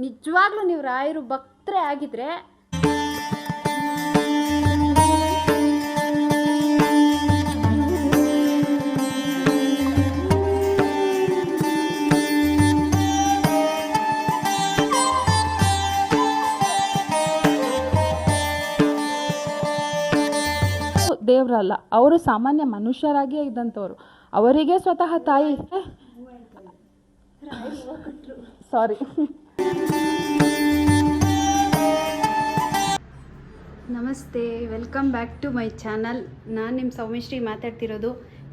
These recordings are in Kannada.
ನಿಜವಾಗ್ಲೂ ನೀವು ರಾಯರು ಭಕ್ತರೇ ಆಗಿದ್ರೆ ದೇವರಲ್ಲ ಅವರು ಸಾಮಾನ್ಯ ಮನುಷ್ಯರಾಗಿಯೇ ಇದ್ದಂಥವ್ರು. ಅವರಿಗೆ ಸ್ವತಃ ತಾಯಿ ಸಾರಿ ನಮಸ್ತೆ welcome back to my channel ನಾನು ನಿಮ್ಮ ಸೌಮಿಶ್ರೀ ಮಾತಾಡ್ತಿರೋದು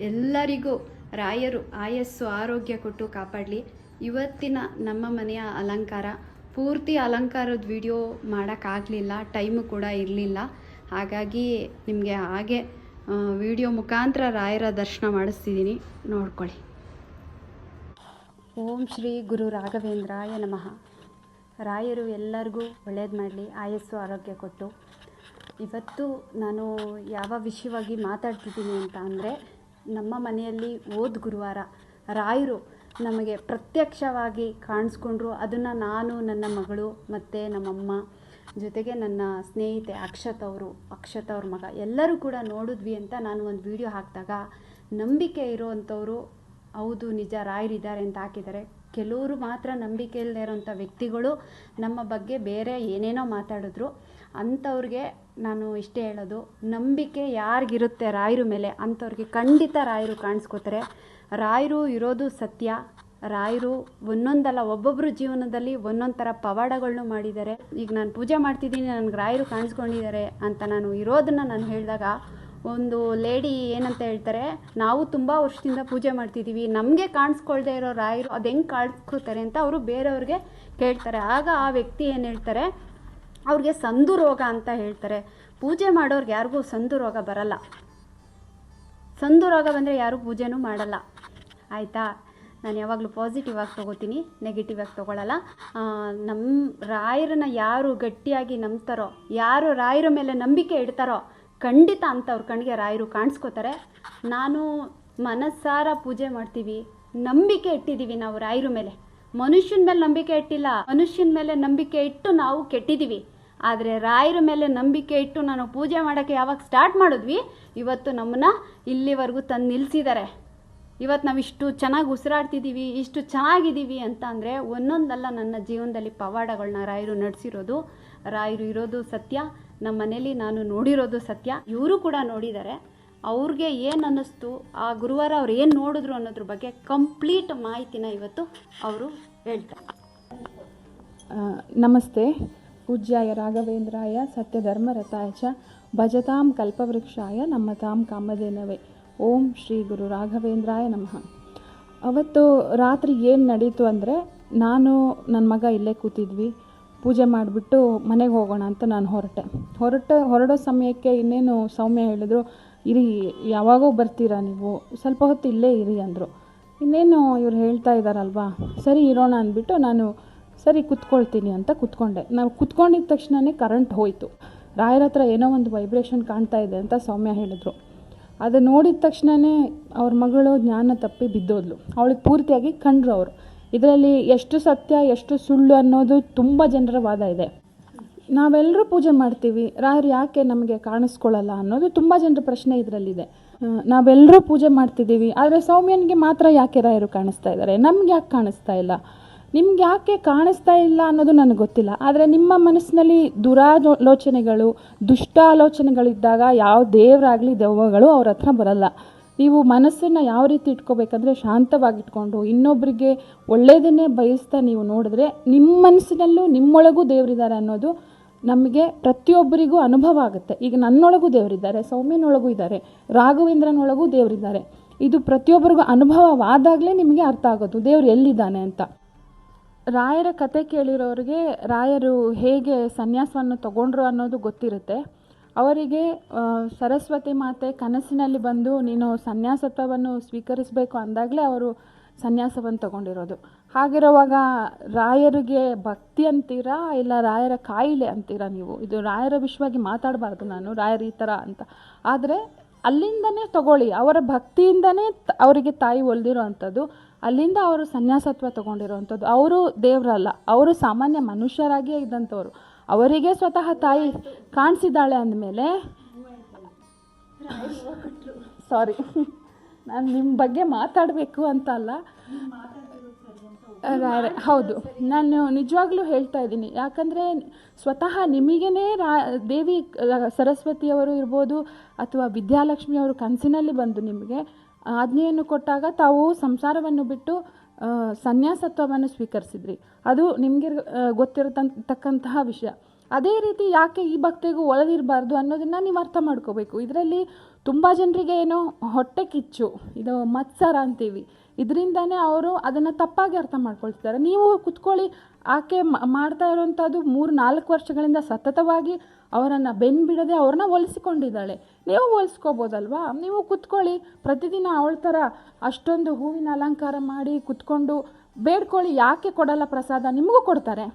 ಎಲ್ಲರಿಗೂ ರಾಯರು ಆಯಸ್ಸು ಆರೋಗ್ಯ ಕೊಟ್ಟು ಕಾಪಾಡಲಿ. ಇವತ್ತಿನ ನಮ್ಮ ಮನೆಯ ಅಲಂಕಾರ, ಪೂರ್ತಿ ಅಲಂಕಾರದ ವಿಡಿಯೋ ಮಾಡೋಕ್ಕಾಗಲಿಲ್ಲ ಟೈಮು ಕೂಡ ಇರಲಿಲ್ಲ. ಹಾಗಾಗಿ ನಿಮಗೆ ಹಾಗೆ ವಿಡಿಯೋ ಮುಖಾಂತರ ರಾಯರ ದರ್ಶನ ಮಾಡಿಸ್ತಿದ್ದೀನಿ ನೋಡ್ಕೊಳ್ಳಿ. ಓಂ ಶ್ರೀ ಗುರು ರಾಘವೇಂದ್ರಾಯ ನಮಃ. ರಾಯರು ಎಲ್ಲರಿಗೂ ಒಳ್ಳೇದು ಮಾಡಲಿ, ಆಯಸ್ಸು, ಆರೋಗ್ಯ ಕೊಟ್ಟು. ಇವತ್ತು ನಾನು ಯಾವ ವಿಷಯವಾಗಿ ಮಾತಾಡ್ತಿದ್ದೀನಿ ಅಂತ ಅಂದರೆ, ನಮ್ಮ ಮನೆಯಲ್ಲಿ ಓದ್ ಗುರುವಾರ ರಾಯರು ನಮಗೆ ಪ್ರತ್ಯಕ್ಷವಾಗಿ ಕಾಣಿಸ್ಕೊಂಡ್ರು. ಅದನ್ನು ನಾನು, ನನ್ನ ಮಗಳು ಮತ್ತು ನಮ್ಮಮ್ಮ ಜೊತೆಗೆ ನನ್ನ ಸ್ನೇಹಿತೆ ಅಕ್ಷತ್ ಅವರು, ಅಕ್ಷತ್ ಅವ್ರ ಮಗ ಎಲ್ಲರೂ ಕೂಡ ನೋಡಿದ್ವಿ ಅಂತ ನಾನು ಒಂದು ವಿಡಿಯೋ ಹಾಕಿದಾಗ ನಂಬಿಕೆ ಇರೋವಂಥವ್ರು ಹೌದು, ನಿಜ, ರಾಯರಿದ್ದಾರೆ ಅಂತ ಹಾಕಿದ್ದಾರೆ. ಕೆಲವರು ಮಾತ್ರ ನಂಬಿಕೆ ಇಲ್ಲದೆ ಇರೋಂಥ ವ್ಯಕ್ತಿಗಳು ನಮ್ಮ ಬಗ್ಗೆ ಬೇರೆ ಏನೇನೋ ಮಾತಾಡಿದ್ರು, ಅಂಥವ್ರಿಗೆ ನಾನು ಇಷ್ಟೇ ಹೇಳೋದು, ನಂಬಿಕೆ ಯಾರಿಗಿರುತ್ತೆ ರಾಯರು ಮೇಲೆ ಅಂಥವ್ರಿಗೆ ಖಂಡಿತ ರಾಯರು ಕಾಣಿಸ್ಕೋತಾರೆ. ರಾಯರು ಇರೋದು ಸತ್ಯ, ರಾಯರು ಒಂದೊಂದಲ್ಲ ಒಬ್ಬೊಬ್ಬರು ಜೀವನದಲ್ಲಿ ಒಂದೊಂದು ಥರ ಪವಾಡಗಳನ್ನು ಮಾಡಿದ್ದಾರೆ. ಈಗ ನಾನು ಪೂಜೆ ಮಾಡ್ತಿದ್ದೀನಿ, ನನಗೆ ರಾಯರು ಕಾಣಿಸ್ಕೊಂಡಿದ್ದಾರೆ ಅಂತ ನಾನು ಇರೋದನ್ನು ನಾನು ಹೇಳಿದಾಗ ಒಂದು ಲೇಡಿ ಏನಂತ ಹೇಳ್ತಾರೆ, ನಾವು ತುಂಬ ವರ್ಷದಿಂದ ಪೂಜೆ ಮಾಡ್ತಿದ್ದೀವಿ ನಮಗೆ ಕಾಣಿಸ್ಕೊಳ್ದೆ ಇರೋ ರಾಯರು ಅದು ಹೆಂಗೆ ಕಾಣಿಸ್ಕೊಳ್ತಾರೆ ಅಂತ ಅವರು ಬೇರೆಯವ್ರಿಗೆ ಕೇಳ್ತಾರೆ. ಆಗ ಆ ವ್ಯಕ್ತಿ ಏನು ಹೇಳ್ತಾರೆ, ಅವ್ರಿಗೆ ಸಂದು ರೋಗ ಅಂತ ಹೇಳ್ತಾರೆ. ಪೂಜೆ ಮಾಡೋರ್ಗೆ ಯಾರಿಗೂ ಸಂದು ರೋಗ ಬರಲ್ಲ. ಸಂದು ರೋಗ ಬಂದರೆ ಯಾರೂ ಪೂಜೆನೂ ಮಾಡಲ್ಲ. ಆಯಿತಾ? ನಾನು ಯಾವಾಗಲೂ ಪಾಸಿಟಿವ್ ಆಗಿ ತೊಗೋತೀನಿ ನೆಗೆಟಿವ್ ಆಗಿ ತೊಗೊಳಲ್ಲ. ನಮ್ಮ ರಾಯರನ್ನ ಯಾರು ಗಟ್ಟಿಯಾಗಿ ನಂಬ್ತಾರೋ, ಯಾರು ರಾಯರ ಮೇಲೆ ನಂಬಿಕೆ ಇಡ್ತಾರೋ ಖಂಡಿತ ಅಂಥವ್ರ ಕಣ್ಣಿಗೆ ರಾಯರು ಕಾಣಿಸ್ಕೋತಾರೆ. ನಾನು ಮನಸ್ಸಾರ ಪೂಜೆ ಮಾಡ್ತೀವಿ, ನಂಬಿಕೆ ಇಟ್ಟಿದ್ದೀವಿ ನಾವು ರಾಯರ ಮೇಲೆ. ಮನುಷ್ಯನ ಮೇಲೆ ನಂಬಿಕೆ ಇಟ್ಟಿಲ್ಲ, ಮನುಷ್ಯನ ಮೇಲೆ ನಂಬಿಕೆ ಇಟ್ಟು ನಾವು ಕೆಟ್ಟಿದ್ದೀವಿ. ಆದರೆ ರಾಯರ ಮೇಲೆ ನಂಬಿಕೆ ಇಟ್ಟು ನಾನು ಪೂಜೆ ಮಾಡೋಕ್ಕೆ ಯಾವಾಗ ಸ್ಟಾರ್ಟ್ ಮಾಡಿದ್ವಿ, ಇವತ್ತು ನಮ್ಮನ್ನ ಇಲ್ಲಿವರೆಗೂ ತಂದು ನಿಲ್ಲಿಸಿದ್ದಾರೆ ಇವತ್ತು ನಾವು ಇಷ್ಟು ಚೆನ್ನಾಗಿ ಉಸಿರಾಡ್ತಿದ್ದೀವಿ ಇಷ್ಟು ಚೆನ್ನಾಗಿದ್ದೀವಿ ಅಂತ ಅಂದರೆ ಒಂದೊಂದಲ್ಲ ನನ್ನ ಜೀವನದಲ್ಲಿ ಪವಾಡಗಳನ್ನ ರಾಯರು ನಡೆಸಿರೋದು. ರಾಯರು ಇರೋದು ಸತ್ಯ ನಮ್ಮ ಮನೇಲಿ ನಾನು ನೋಡಿರೋದು ಸತ್ಯ. ಇವರು ಕೂಡ ನೋಡಿದ್ದಾರೆ ಅವ್ರಿಗೆ ಏನು ಅನ್ನಿಸ್ತು, ಆ ಗುರುವಾರ ಅವ್ರು ಏನು ನೋಡಿದ್ರು ಅನ್ನೋದ್ರ ಬಗ್ಗೆ ಕಂಪ್ಲೀಟ್ ಮಾಹಿತಿನ ಇವತ್ತು ಅವರು ಹೇಳ್ತಾರೆ. ನಮಸ್ತೆ. ಪೂಜ್ಯಾಯ ರಾಘವೇಂದ್ರಾಯ ಸತ್ಯಧರ್ಮರತಾಯ ಚ ಭಜತಾಂ ಕಲ್ಪವೃಕ್ಷಾಯ, ನಮ್ಮ ತಾಮ್ ಕಾಮಧೇನವೇ. ಓಂ ಶ್ರೀ ಗುರು ರಾಘವೇಂದ್ರಾಯ ನಮಃ. ಅವತ್ತು ರಾತ್ರಿ ಏನು ನಡೀತು ಅಂದರೆ ನಾನು ನನ್ನ ಮಗ ಇಲ್ಲೇ ಕೂತಿದ್ವಿ. ಪೂಜೆ ಮಾಡಿಬಿಟ್ಟು ಮನೆಗೆ ಹೋಗೋಣ ಅಂತ ನಾನು ಹೊರಟೆ. ಹೊರಟ, ಹೊರಡೋ ಸಮಯಕ್ಕೆ ಇನ್ನೇನು ಸೌಮ್ಯ ಹೇಳಿದ್ರು, ಇರಿ, ಯಾವಾಗೋ ಬರ್ತೀರಾ ನೀವು? ಸ್ವಲ್ಪ ಹೊತ್ತು ಇಲ್ಲೇ ಇರಿ ಅಂದರು. ಇನ್ನೇನು ಇವ್ರು ಹೇಳ್ತಾ ಇದ್ದಾರಲ್ವಾ ಸರಿ ಇರೋಣ ಅಂದ್ಬಿಟ್ಟು ನಾನು, ಸರಿ ಕುತ್ಕೊಳ್ತೀನಿ ಅಂತ ಕುತ್ಕೊಂಡೆ. ನಾವು ಕುತ್ಕೊಂಡಿದ್ದ ತಕ್ಷಣವೇ ಕರೆಂಟ್ ಹೋಯಿತು. ರಾಯರ ಹತ್ರ ಏನೋ ಒಂದು ವೈಬ್ರೇಷನ್ ಕಾಣ್ತಾ ಇದೆ ಅಂತ ಸೌಮ್ಯ ಹೇಳಿದ್ರು. ಅದು ನೋಡಿದ ತಕ್ಷಣವೇ ಅವ್ರ ಮಗಳು ಜ್ಞಾನ ತಪ್ಪಿ ಬಿದ್ದೋದ್ಲು. ಅವಳಿಗೆ ಪೂರ್ತಿಯಾಗಿ ಕಂಡ್ರು ಅವರು. ಇದರಲ್ಲಿ ಎಷ್ಟು ಸತ್ಯ, ಎಷ್ಟು ಸುಳ್ಳು ಅನ್ನೋದು ತುಂಬ ಜನರ ವಾದ ಇದೆ. ನಾವೆಲ್ಲರೂ ಪೂಜೆ ಮಾಡ್ತೀವಿ. ರಾಯರು ಯಾಕೆ ನಮಗೆ ಕಾಣಿಸ್ಕೊಳ್ಳಲ್ಲ ಅನ್ನೋದು ತುಂಬ ಜನರ ಪ್ರಶ್ನೆ ಇದರಲ್ಲಿದೆ. ನಾವೆಲ್ಲರೂ ಪೂಜೆ ಮಾಡ್ತಿದ್ದೀವಿ. ಆದರೆ ಸೌಮ್ಯನಿಗೆ ಮಾತ್ರ ಯಾಕೆ ರಾಯರು ಕಾಣಿಸ್ತಾ ಇದ್ದಾರೆ ನಮ್ಗೆ ಯಾಕೆ ಕಾಣಿಸ್ತಾ ಇಲ್ಲ? ನಿಮ್ಗೆ ಯಾಕೆ ಕಾಣಿಸ್ತಾ ಇಲ್ಲ ಅನ್ನೋದು ನನಗೆ ಗೊತ್ತಿಲ್ಲ. ಆದರೆ ನಿಮ್ಮ ಮನಸ್ಸಿನಲ್ಲಿ ದುರಾಲೋಚನೆಗಳು ದುಷ್ಟ ಆಲೋಚನೆಗಳಿದ್ದಾಗ ಯಾವ ದೇವರಾಗಲಿ ದೆವ್ವಗಳು ಅವ್ರ ಹತ್ರ ಬರಲ್ಲ. ನೀವು ಮನಸ್ಸನ್ನು ಯಾವ ರೀತಿ ಇಟ್ಕೋಬೇಕಂದ್ರೆ ಶಾಂತವಾಗಿಟ್ಕೊಂಡು ಇನ್ನೊಬ್ಬರಿಗೆ ಒಳ್ಳೆಯದನ್ನೇ ಬಯಸ್ತಾ ನೀವು ನೋಡಿದ್ರೆ ನಿಮ್ಮ ಮನಸ್ಸಿನಲ್ಲೂ ನಿಮ್ಮೊಳಗೂ ದೇವರಿದ್ದಾರೆ ಅನ್ನೋದು ನಮಗೆ ಪ್ರತಿಯೊಬ್ಬರಿಗೂ ಅನುಭವ ಆಗುತ್ತೆ. ಈಗ ನನ್ನೊಳಗೂ ದೇವರಿದ್ದಾರೆ, ಸೌಮ್ಯನೊಳಗೂ ಇದ್ದಾರೆ, ರಾಘವೇಂದ್ರನೊಳಗೂ ದೇವರಿದ್ದಾರೆ. ಇದು ಪ್ರತಿಯೊಬ್ಬರಿಗೂ ಅನುಭವವಾದಾಗಲೇ ನಿಮಗೆ ಅರ್ಥ ಆಗೋದು ದೇವ್ರು ಎಲ್ಲಿದ್ದಾನೆ ಅಂತ. ರಾಯರ ಕತೆ ಕೇಳಿರೋರಿಗೆ ರಾಯರು ಹೇಗೆ ಸನ್ಯಾಸವನ್ನು ತಗೊಂಡ್ರು ಅನ್ನೋದು ಗೊತ್ತಿರುತ್ತೆ. ಅವರಿಗೆ ಸರಸ್ವತಿ ಮಾತೆ ಕನಸಿನಲ್ಲಿ ಬಂದು ನೀನು ಸನ್ಯಾಸತ್ವವನ್ನು ಸ್ವೀಕರಿಸಬೇಕು ಅಂದಾಗಲೇ ಅವರು ಸನ್ಯಾಸವನ್ನು ತಗೊಂಡಿರೋದು. ಹಾಗಿರುವಾಗ ರಾಯರಿಗೆ ಭಕ್ತಿ ಅಂತೀರಾ ಇಲ್ಲ ರಾಯರ ಕಾಯಿಲೆ ಅಂತೀರಾ ನೀವು? ಇದು ರಾಯರ ವಿಷಯವಾಗಿ ಮಾತಾಡಬಾರ್ದು ನಾನು, ರಾಯರ ಈ ಥರ ಅಂತ. ಆದರೆ ಅಲ್ಲಿಂದನೇ ತಗೊಳ್ಳಿ, ಅವರ ಭಕ್ತಿಯಿಂದನೇ ಅವರಿಗೆ ತಾಯಿ ಒಲ್ದಿರೋ ಅಂಥದ್ದು. ಅಲ್ಲಿಂದ ಅವರು ಸನ್ಯಾಸತ್ವ ತಗೊಂಡಿರುವಂಥದ್ದು. ಅವರು ದೇವರಲ್ಲ. ಅವರು ಸಾಮಾನ್ಯ ಮನುಷ್ಯರಾಗಿಯೇ ಇದ್ದಂಥವ್ರು. ಅವರಿಗೆ ಸ್ವತಃ ತಾಯಿ ಕಾಣಿಸಿದ್ದಾಳೆ ಅಂದಮೇಲೆ ಸಾರಿ ನಾನು ನಿಮ್ಮ ಬಗ್ಗೆ ಮಾತಾಡಬೇಕು ಅಂತ ಅಲ್ಲ. ಹೌದು. ನಾನು ನಿಜವಾಗ್ಲೂ ಹೇಳ್ತಾ ಇದ್ದೀನಿ. ಯಾಕಂದರೆ ಸ್ವತಃ ನಿಮಗೇ ರಾ ದೇವಿ ಸರಸ್ವತಿಯವರು ಇರ್ಬೋದು ಅಥವಾ ವಿದ್ಯಾಲಕ್ಷ್ಮಿಯವರು ಕನಸಿನಲ್ಲಿ ಬಂದು ನಿಮಗೆ ಆಜ್ಞೆಯನ್ನು ಕೊಟ್ಟಾಗ ತಾವು ಸಂಸಾರವನ್ನು ಬಿಟ್ಟು ಸನ್ಯಾಸತ್ವವನ್ನು ಸ್ವೀಕರಿಸಿದ್ರಿ. ಅದು ನಿಮಗೆ ಗೊತ್ತಿರತಕ್ಕಂತಹ ವಿಷಯ. ಅದೇ ರೀತಿ ಯಾಕೆ ಈ ಭಕ್ತಿಗೂ ಒಳದಿರಬಾರ್ದು ಅನ್ನೋದನ್ನ ನೀವು ಅರ್ಥ ಮಾಡ್ಕೋಬೇಕು. ಇದರಲ್ಲಿ ತುಂಬ ಜನರಿಗೆ ಏನೋ ಹೊಟ್ಟೆ ಕಿಚ್ಚು, ಇದು ಮತ್ಸರ ಅಂತೀವಿ. ಇದರಿಂದನೇ ಅವರು ಅದನ್ನು ತಪ್ಪಾಗಿ ಅರ್ಥ ಮಾಡ್ಕೊಳ್ತಿದ್ದಾರೆ. ನೀವು ಕುತ್ಕೊಳ್ಳಿ, ಆಕೆ ಮಾಡ್ತಾ ಇರುವಂಥದ್ದು ಮೂರು, ನಾಲ್ಕು ವರ್ಷಗಳಿಂದ ಸತತವಾಗಿ ಅವರನ್ನು ಬೆನ್ನು ಬಿಡದೆ ಅವ್ರನ್ನ ಹೋಲಿಸಿಕೊಂಡಿದ್ದಾಳೆ ನೀವು ಹೋಲಿಸ್ಕೋಬೋದಲ್ವಾ ನೀವು ಕುತ್ಕೊಳ್ಳಿ, ಪ್ರತಿದಿನ ಅವಳ ಥರ ಅಷ್ಟೊಂದು ಹೂವಿನ ಅಲಂಕಾರ ಮಾಡಿ ಕುತ್ಕೊಂಡು ಬೇಡ್ಕೊಳ್ಳಿ, ಯಾಕೆ ಕೊಡಲ್ಲ ಪ್ರಸಾದ? ನಿಮಗೂ ಕೊಡ್ತಾರೆ.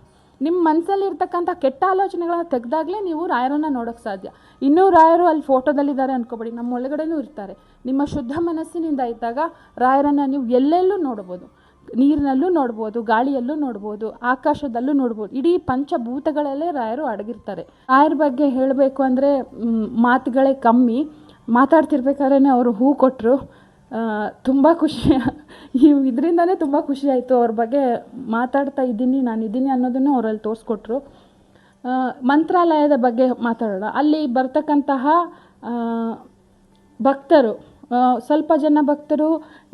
ನಿಮ್ಮ ಮನಸ್ಸಲ್ಲಿ ಇರ್ತಕ್ಕಂಥ ಕೆಟ್ಟ ಆಲೋಚನೆಗಳನ್ನ ತೆಗೆದಾಗಲೇ ನೀವು ರಾಯರನ್ನು ನೋಡೋಕ್ಕೆ ಸಾಧ್ಯ. ಇನ್ನೂ ರಾಯರು ಅಲ್ಲಿ ಫೋಟೋದಲ್ಲಿದ್ದಾರೆ ಅಂದ್ಕೋಬೇಡಿ ನಮ್ಮ ಒಳಗಡೆನೂ ಇರ್ತಾರೆ. ನಿಮ್ಮ ಶುದ್ಧ ಮನಸ್ಸಿನಿಂದ ಇದ್ದಾಗ ರಾಯರನ್ನು ನೀವು ಎಲ್ಲೆಲ್ಲೂ ನೋಡ್ಬೋದು. ನೀರಿನಲ್ಲೂ ನೋಡ್ಬೋದು, ಗಾಳಿಯಲ್ಲೂ ನೋಡ್ಬೋದು, ಆಕಾಶದಲ್ಲೂ ನೋಡ್ಬೋದು. ಇಡೀ ಪಂಚಭೂತಗಳಲ್ಲೇ ರಾಯರು ಅಡಗಿರ್ತಾರೆ. ರಾಯರ ಬಗ್ಗೆ ಹೇಳಬೇಕು ಅಂದರೆ ಮಾತುಗಳೇ ಕಮ್ಮಿ. ಮಾತಾಡ್ತಿರ್ಬೇಕಾದ್ರೆ ಅವರು ಹೂ ಕೊಟ್ಟರು ತುಂಬ ಖುಷಿ. ಇದರಿಂದನೇ ತುಂಬ ಖುಷಿ ಆಯಿತು ಅವ್ರ ಬಗ್ಗೆ ಮಾತಾಡ್ತಾ ಇದ್ದೀನಿ, ನಾನು ಇದ್ದೀನಿ ಅನ್ನೋದನ್ನು ಅವರಲ್ಲಿ ತೋರಿಸ್ಕೊಟ್ರು. ಮಂತ್ರಾಲಯದ ಬಗ್ಗೆ ಮಾತಾಡೋಣ. ಅಲ್ಲಿ ಬರ್ತಕ್ಕಂತಹ ಭಕ್ತರು ಸ್ವಲ್ಪ ಜನ ಭಕ್ತರು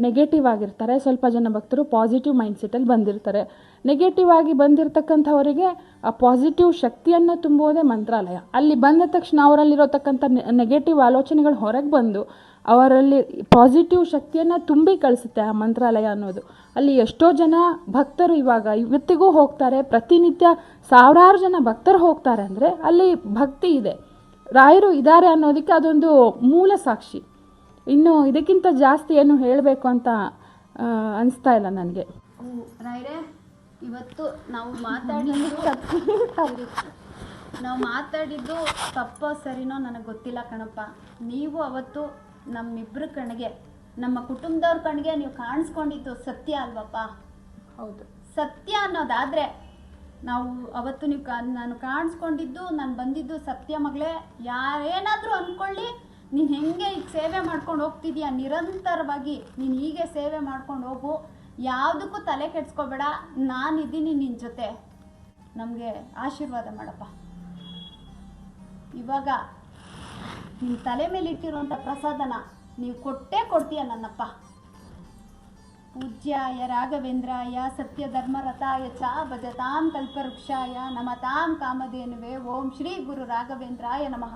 ನೆಗೆಟಿವ್ ಆಗಿರ್ತಾರೆ, ಸ್ವಲ್ಪ ಜನ ಭಕ್ತರು ಪಾಸಿಟಿವ್ ಮೈಂಡ್ಸೆಟ್ಟಲ್ಲಿ ಬಂದಿರ್ತಾರೆ. ನೆಗೆಟಿವ್ ಆಗಿ ಬಂದಿರತಕ್ಕಂಥವರಿಗೆ ಆ ಪಾಸಿಟಿವ್ ಶಕ್ತಿಯನ್ನು ತುಂಬುವುದೇ ಮಂತ್ರಾಲಯ. ಅಲ್ಲಿ ಬಂದ ತಕ್ಷಣ ಅವರಲ್ಲಿರೋತಕ್ಕಂಥ ನೆಗೆಟಿವ್ ಆಲೋಚನೆಗಳು ಹೊರಗೆ ಬಂದು ಅವರಲ್ಲಿ ಪಾಸಿಟಿವ್ ಶಕ್ತಿಯನ್ನು ತುಂಬಿ ಕಳಿಸುತ್ತೆ ಆ ಮಂತ್ರಾಲಯ ಅನ್ನೋದು. ಅಲ್ಲಿ ಎಷ್ಟೋ ಜನ ಭಕ್ತರು ಇವಾಗ, ಇವತ್ತಿಗೂ ಹೋಗ್ತಾರೆ, ಪ್ರತಿನಿತ್ಯ ಸಾವಿರಾರು ಜನ ಭಕ್ತರು ಹೋಗ್ತಾರೆ ಅಂದರೆ ಅಲ್ಲಿ ಭಕ್ತಿ ಇದೆ. ರಾಯರು ಇದ್ದಾರೆ ಅನ್ನೋದಕ್ಕೆ ಅದೊಂದು ಮೂಲ ಸಾಕ್ಷಿ. ಇನ್ನು ಇದಕ್ಕಿಂತ ಜಾಸ್ತಿ ಏನು ಹೇಳಬೇಕು ಅಂತ ಅನಿಸ್ತಾ ಇಲ್ಲ ನನಗೆ. ಇವತ್ತು ನಾವು ಮಾತಾಡಿದ್ದು ನಾವು ಮಾತಾಡಿದ್ದು ತಪ್ಪೋ ಸರಿನೋ ನನಗೆ ಗೊತ್ತಿಲ್ಲ ಕಣಪ್ಪ. ನೀವು ಅವತ್ತು ನಮ್ಮಿಬ್ಬರ ಕಣ್ಗೆ ನಮ್ಮ ಕುಟುಂಬದವ್ರ ಕಣ್ಗೆ ನೀವು ಕಾಣಿಸ್ಕೊಂಡಿದ್ದು ಸತ್ಯ ಅಲ್ವಪ್ಪ? ಹೌದು. ಸತ್ಯ ಅನ್ನೋದಾದರೆ ನಾವು ಅವತ್ತು ನೀವು ಕಾ ನಾನು ಕಾಣಿಸ್ಕೊಂಡಿದ್ದು ನಾನು ಬಂದಿದ್ದು ಸತ್ಯ ಮಗಳೇ ಯಾರೇನಾದರೂ ಅಂದ್ಕೊಳ್ಳಿ ನೀನು ಹೆಂಗೆ ಈಗ ಸೇವೆ ಮಾಡ್ಕೊಂಡು ಹೋಗ್ತಿದ್ಯಾ? ನಿರಂತರವಾಗಿ ನೀನು ಹೀಗೆ ಸೇವೆ ಮಾಡ್ಕೊಂಡು ಹೋಗು. ಯಾವುದಕ್ಕೂ ತಲೆ ಕೆಡ್ಸ್ಕೋಬೇಡ. ನಾನಿದ್ದೀನಿ ನಿನ್ನ ಜೊತೆ. ನಮಗೆ ಆಶೀರ್ವಾದ ಮಾಡಪ್ಪ. ಇವಾಗ ನಿಮ್ಮ ತಲೆ ಮೇಲೆ ಇಟ್ಟಿರುವಂಥ ಪ್ರಸಾದನ ನೀವು ಕೊಟ್ಟೇ ಕೊಡ್ತೀಯ ನನ್ನಪ್ಪ. ಪೂಜ್ಯಾಯ ರಾಘವೇಂದ್ರಾಯ ಸತ್ಯಧರ್ಮರಥಾಯ ಚ ಭಜತಾಂ ಕಲ್ಪವೃಕ್ಷಾಯ ನಮತಾಂ ಕಾಮಧೇನುವೆ. ಓಂ ಶ್ರೀ ಗುರು ರಾಘವೇಂದ್ರಾಯ ನಮಃ.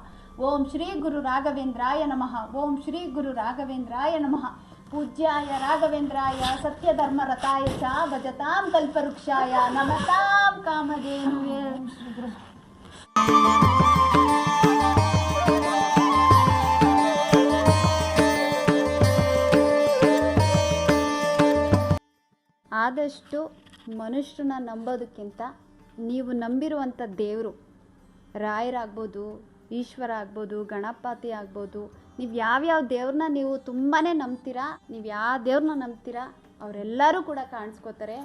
ಓಂ ಶ್ರೀ ಗುರು ರಾಘವೇಂದ್ರಾಯ ನಮಃ. ಓಂ ಶ್ರೀ ಗುರು ರಾಘವೇಂದ್ರಾಯ ನಮಃ. ಪೂಜ್ಯಾಯ ರಾಘವೇಂದ್ರಾಯ ಸತ್ಯಧರ್ಮರಥಾಯ ಚ ಭಜತಾಂ ಕಲ್ಪವೃಕ್ಷಾಯ ನಮತಾಂ ಕಾಮಧೇನುವೆ. ಆದಷ್ಟು ಮನುಷ್ಯರನ್ನ ನಂಬೋದಕ್ಕಿಂತ ನೀವು ನಂಬಿರುವಂಥ ದೇವರು ರಾಯರಾಗ್ಬೋದು ಈಶ್ವರ ಆಗ್ಬೋದು ಗಣಪತಿ ಆಗ್ಬೋದು, ನೀವು ಯಾವ್ಯಾವ ದೇವ್ರನ್ನ ನೀವು ತುಂಬಾ ನಂಬ್ತೀರಾ, ನೀವು ಯಾವ ದೇವ್ರನ್ನ ನಂಬ್ತೀರಾ, ಅವರೆಲ್ಲರೂ ಕೂಡ ಕಾಣಿಸ್ಕೋತಾರೆ.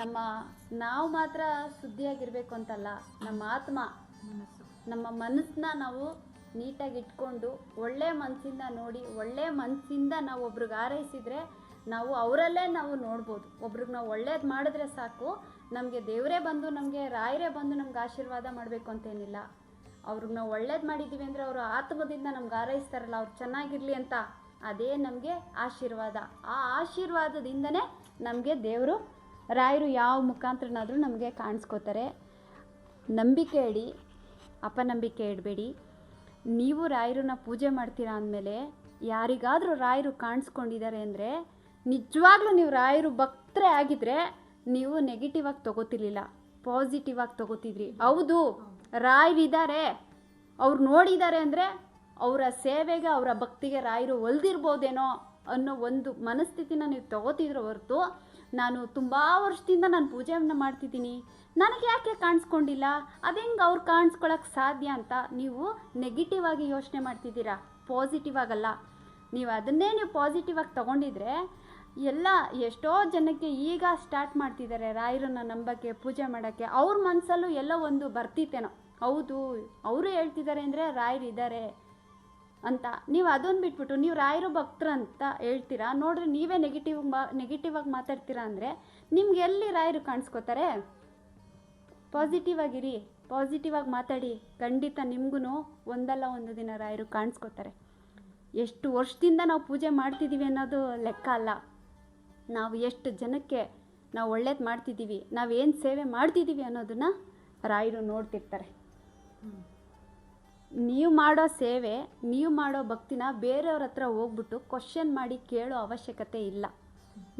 ನಮ್ಮ ನಾವು ಮಾತ್ರ ಸುದ್ದಿಯಾಗಿರಬೇಕು ಅಂತಲ್ಲ, ನಮ್ಮ ಆತ್ಮ. ನಮ್ಮ ಮನಸ್ಸನ್ನ ನಾವು ನೀಟಾಗಿ ಇಟ್ಕೊಂಡು, ಒಳ್ಳೆ ಮನಸ್ಸಿಂದ ನೋಡಿ, ಒಳ್ಳೆ ಮನಸ್ಸಿಂದ ನಾವು ಒಬ್ರಿಗೆ ಆರೈಸಿದರೆ ನಾವು ಅವರಲ್ಲೇ ನಾವು ನೋಡ್ಬೋದು. ಒಬ್ರಿಗೆ ನಾವು ಒಳ್ಳೇದು ಮಾಡಿದ್ರೆ ಸಾಕು, ನಮಗೆ ದೇವರೇ ಬಂದು ನಮಗೆ ರಾಯರೇ ಬಂದು ನಮ್ಗೆ ಆಶೀರ್ವಾದ ಮಾಡಬೇಕು ಅಂತೇನಿಲ್ಲ. ಅವ್ರಿಗೆ ನಾವು ಒಳ್ಳೇದು ಮಾಡಿದ್ದೀವಿ ಅಂದರೆ ಅವರು ಆತ್ಮದಿಂದ ನಮ್ಗೆ ಆರೈಸ್ತಾರಲ್ಲ ಅವ್ರು ಚೆನ್ನಾಗಿರಲಿ ಅಂತ, ಅದೇ ನಮಗೆ ಆಶೀರ್ವಾದ. ಆ ಆಶೀರ್ವಾದದಿಂದನೇ ನಮಗೆ ದೇವರು, ರಾಯರು ಯಾವ ಮುಖಾಂತರನಾದರೂ ನಮಗೆ ಕಾಣಿಸ್ಕೋತಾರೆ. ನಂಬಿಕೆ ಇಡಿ, ಅಪನಂಬಿಕೆ ಇಡಬೇಡಿ. ನೀವು ರಾಯರನ್ನ ಪೂಜೆ ಮಾಡ್ತೀರಾ ಅಂದಮೇಲೆ, ಯಾರಿಗಾದರೂ ರಾಯರು ಕಾಣಿಸ್ಕೊಂಡಿದ್ದಾರೆ ಅಂದರೆ ನಿಜವಾಗ್ಲೂ ನೀವು ರಾಯರು ಭಕ್ತರೇ ಆಗಿದ್ರೆ ನೀವು ನೆಗೆಟಿವ್ ಆಗಿ ತಗೋತಿರ್ಲಿಲ್ಲ ಪಾಸಿಟಿವ್ ಆಗಿ ತಗೋತಿದ್ರಿ. ಹೌದು, ರಾಯರಿದ್ದಾರೆ. ಅವ್ರು ನೋಡಿದ್ದಾರೆ ಅಂದರೆ ಅವರ ಸೇವೆಗೆ, ಅವರ ಭಕ್ತಿಗೆ ರಾಯರು ಒಲ್ದಿರ್ಬೋದೇನೋ ಅನ್ನೋ ಒಂದು ಮನಸ್ಥಿತಿನ ನೀವು ತಗೋತಿದ್ರ ಹೊರತು ನಾನು ತುಂಬ ವರ್ಷದಿಂದ ನಾನು ಪೂಜೆಯನ್ನು ಮಾಡ್ತಿದ್ದೀನಿ. ನನಗೆ ಯಾಕೆ ಕಾಣಿಸ್ಕೊಂಡಿಲ್ಲ? ಅದು ಹೆಂಗೆ ಅವ್ರು ಕಾಣಿಸ್ಕೊಳಕ್ಕೆ ಸಾಧ್ಯ ಅಂತ ನೀವು ನೆಗೆಟಿವ್ ಆಗಿ ಯೋಚನೆ ಮಾಡ್ತಿದ್ದೀರಾ? ಪಾಸಿಟಿವ್ ಆಗಲ್ಲ. ನೀವು ಅದನ್ನೇ ನೀವು ಪಾಸಿಟಿವ್ ಆಗಿ ತಗೊಂಡಿದ್ರೆ ಎಲ್ಲ ಎಷ್ಟೋ ಜನಕ್ಕೆ ಈಗ ಸ್ಟಾರ್ಟ್ ಮಾಡ್ತಿದ್ದಾರೆ ರಾಯರನ್ನ ನಂಬಕ್ಕೆ, ಪೂಜೆ ಮಾಡೋಕ್ಕೆ. ಅವ್ರ ಮನಸ್ಸಲ್ಲೂ ಎಲ್ಲ ಒಂದು ಬರ್ತಿತ್ತೇನೋ. ಹೌದು, ಅವರು ಹೇಳ್ತಿದ್ದಾರೆ ಅಂದರೆ ರಾಯರು ಇದ್ದಾರೆ ಅಂತ. ನೀವು ಅದೊಂದು ಬಿಟ್ಬಿಟ್ಟು, ನೀವು ರಾಯರು ಭಕ್ತರು ಅಂತ ಹೇಳ್ತೀರಾ? ನೋಡ್ರಿ, ನೀವೇ ನೆಗೆಟಿವ್ ನೆಗೆಟಿವ್ ಆಗಿ ಮಾತಾಡ್ತೀರಾ ಅಂದರೆ ನಿಮ್ಗೆ ಎಲ್ಲಿ ರಾಯರು ಕಾಣಿಸ್ಕೋತಾರೆ? ಪಾಸಿಟಿವ್ ಆಗಿರಿ ಪಾಸಿಟಿವ್ ಆಗಿ ಮಾತಾಡಿ. ಖಂಡಿತ ನಿಮ್ಗೂ ಒಂದಲ್ಲ ಒಂದು ದಿನ ರಾಯರು ಕಾಣಿಸ್ಕೋತಾರೆ. ಎಷ್ಟು ವರ್ಷದಿಂದ ನಾವು ಪೂಜೆ ಮಾಡ್ತಿದ್ದೀವಿ ಅನ್ನೋದು ಲೆಕ್ಕ ಅಲ್ಲ. ನಾವು ಎಷ್ಟು ಜನಕ್ಕೆ ನಾವು ಒಳ್ಳೇದು ಮಾಡ್ತಿದ್ದೀವಿ ನಾವೇನು ಸೇವೆ ಮಾಡ್ತಿದ್ದೀವಿ ಅನ್ನೋದನ್ನು ರಾಯರು ನೋಡ್ತಿರ್ತಾರೆ. ನೀವು ಮಾಡೋ ಸೇವೆ, ನೀವು ಮಾಡೋ ಭಕ್ತಿನ ಬೇರೆಯವ್ರ ಹತ್ರ ಹೋಗ್ಬಿಟ್ಟು ಕ್ವಶನ್ ಮಾಡಿ ಕೇಳೋ ಅವಶ್ಯಕತೆ ಇಲ್ಲ.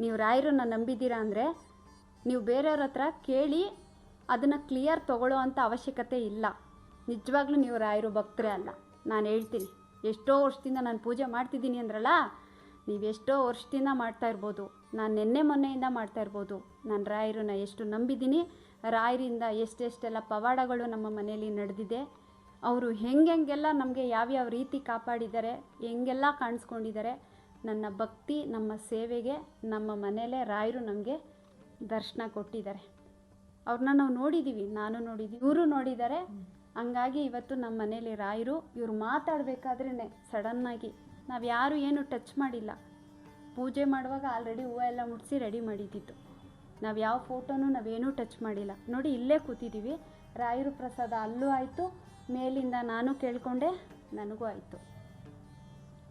ನೀವು ರಾಯರನ್ನ ನಂಬಿದ್ದೀರಾ ಅಂದರೆ ನೀವು ಬೇರೆಯವ್ರ ಹತ್ರ ಕೇಳಿ ಅದನ್ನು ಕ್ಲಿಯರ್ ತೊಗೊಳ್ಳೋ ಅಂಥ ಅವಶ್ಯಕತೆ ಇಲ್ಲ. ನಿಜವಾಗ್ಲೂ ನೀವು ರಾಯರು ಭಕ್ತರೇ ಅಲ್ಲ. ನಾನು ಹೇಳ್ತೀನಿ, ಎಷ್ಟೋ ವರ್ಷದಿಂದ ನಾನು ಪೂಜೆ ಮಾಡ್ತಿದ್ದೀನಿ ಅಂದ್ರಲ್ಲ ನೀವು ಎಷ್ಟೋ ವರ್ಷದಿಂದ ಮಾಡ್ತಾ ಇರ್ಬೋದು. ನಾನು ನಿನ್ನೆ ಮೊನ್ನೆಯಿಂದ ಮಾಡ್ತಾ ಇರ್ಬೋದು. ನಾನು ರಾಯರನ್ನ ಎಷ್ಟು ನಂಬಿದ್ದೀನಿ, ರಾಯರಿಂದ ಎಷ್ಟೆಷ್ಟೆಲ್ಲ ಪವಾಡಗಳು ನಮ್ಮ ಮನೆಯಲ್ಲಿ ನಡೆದಿದೆ, ಅವರು ಹೆಂಗೆಲ್ಲ ನಮಗೆ ಯಾವ್ಯಾವ ರೀತಿ ಕಾಪಾಡಿದ್ದಾರೆ, ಹೆಂಗೆಲ್ಲ ಕಾಣಿಸ್ಕೊಂಡಿದ್ದಾರೆ, ನನ್ನ ಭಕ್ತಿ, ನಮ್ಮ ಸೇವೆಗೆ, ನಮ್ಮ ಮನೆಯಲ್ಲೇ ರಾಯರು ನಮಗೆ ದರ್ಶನ ಕೊಟ್ಟಿದ್ದಾರೆ. ಅವ್ರನ್ನ ನಾವು ನೋಡಿದ್ದೀವಿ ನಾನು ನೋಡಿದ್ದೀವಿ ಇವರು ನೋಡಿದ್ದಾರೆ. ಹಂಗಾಗಿ ಇವತ್ತು ನಮ್ಮ ಮನೇಲಿ ರಾಯರು, ಇವ್ರು ಮಾತಾಡಬೇಕಾದ್ರೇ ಸಡನ್ನಾಗಿ ನಾವು ಯಾರು ಏನು ಟಚ್ ಮಾಡಿಲ್ಲ. ಪೂಜೆ ಮಾಡುವಾಗ ಆಲ್ರೆಡಿ ಹೂವು ಎಲ್ಲ ಮುಡಿಸಿ ರೆಡಿ ಮಾಡಿದ್ದಿತ್ತು. ನಾವು ಯಾವ ಫೋಟೋನೂ ನಾವೇನೂ ಟಚ್ ಮಾಡಿಲ್ಲ. ನೋಡಿ, ಇಲ್ಲೇ ಕೂತಿದ್ದೀವಿ ರಾಯರು ಪ್ರಸಾದ ಅಲ್ಲೂ ಆಯಿತು, ಮೇಲಿಂದ ನಾನು ಕೇಳಿಕೊಂಡೆ, ನನಗೂ ಆಯಿತು.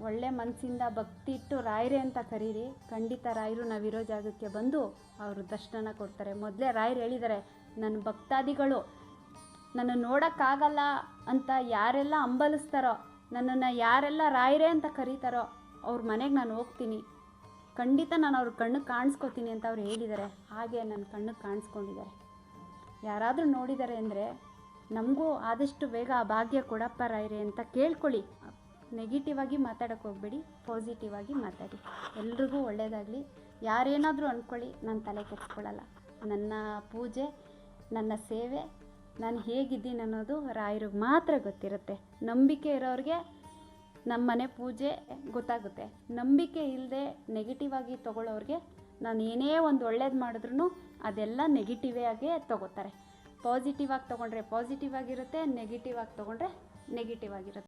ಒಳ್ಳೆ ಮನಸ್ಸಿಂದ ಭಕ್ತಿ ಇಟ್ಟು ರಾಯರೇ ಅಂತ ಕರೀರಿ. ಖಂಡಿತ ರಾಯರು ನಾವಿರೋ ಜಾಗಕ್ಕೆ ಬಂದು ಅವರು ದರ್ಶನ ಕೊಡ್ತಾರೆ. ಮೊದಲೇ ರಾಯರು ಹೇಳಿದ್ದಾರೆ ನನ್ನ ಭಕ್ತಾದಿಗಳು ನನ್ನ ನೋಡೋಕ್ಕಾಗಲ್ಲ ಅಂತ ಯಾರೆಲ್ಲ ಹಂಬಲಿಸ್ತಾರೋ ನನ್ನನ್ನು ಯಾರೆಲ್ಲ ರಾಯರೇ ಅಂತ ಕರೀತಾರೋ ಅವ್ರ ಮನೆಗೆ ನಾನು ಹೋಗ್ತೀನಿ. ಖಂಡಿತ ನಾನು ಅವ್ರ ಕಣ್ಣಿಗೆ ಕಾಣಿಸ್ಕೊತೀನಿ ಅಂತ ಅವ್ರು ಹೇಳಿದ್ದಾರೆ ಹಾಗೆ ನನ್ನ ಕಣ್ಣಿಗೆ ಕಾಣಿಸ್ಕೊಂಡಿದ್ದಾರೆ ಯಾರಾದರೂ ನೋಡಿದ್ದಾರೆ ಅಂದರೆ ನಮಗೂ ಆದಷ್ಟು ಬೇಗ ಆ ಭಾಗ್ಯ ಕೊಡಪ್ಪ ರಾಯರೇ ಅಂತ ಕೇಳ್ಕೊಳ್ಳಿ. ನೆಗೆಟಿವ್ ಆಗಿ ಮಾತಾಡೋಕ್ಕೆ ಹೋಗ್ಬೇಡಿ ಪಾಸಿಟಿವ್ ಆಗಿ ಮಾತಾಡಿ. ಎಲ್ರಿಗೂ ಒಳ್ಳೆಯದಾಗಲಿ ಯಾರೇನಾದರೂ ಅಂದ್ಕೊಳ್ಳಿ ನಾನು ತಲೆ ಕೆಡಿಸ್ಕೊಳ್ಳಲ್ಲ ನನ್ನ ಪೂಜೆ, ನನ್ನ ಸೇವೆ ನಾನು ಹೇಗಿದ್ದೀನಿ ಅನ್ನೋದು ರಾಯರಿಗೆ ಮಾತ್ರ ಗೊತ್ತಿರುತ್ತೆ. ನಂಬಿಕೆ ಇರೋರಿಗೆ ನಮ್ಮ ಮನೆ ಪೂಜೆ ಗೊತ್ತಾಗುತ್ತೆ. ನಂಬಿಕೆ ಇಲ್ಲದೆ ನೆಗೆಟಿವ್ ಆಗಿ ತೊಗೊಳ್ಳೋರಿಗೆ ನಾನು ಏನೇ ಒಂದು ಒಳ್ಳೇದು ಮಾಡಿದ್ರೂ ಅದೆಲ್ಲ ನೆಗೆಟಿವೇ ಆಗೇ ತೊಗೋತಾರೆ. ಪಾಸಿಟಿವ್ ಆಗಿ ತೊಗೊಂಡ್ರೆ ಪಾಸಿಟಿವ್ ಆಗಿರುತ್ತೆ ನೆಗೆಟಿವ್ ಆಗಿ ತೊಗೊಂಡ್ರೆ ನೆಗೆಟಿವ್ ಆಗಿರುತ್ತೆ.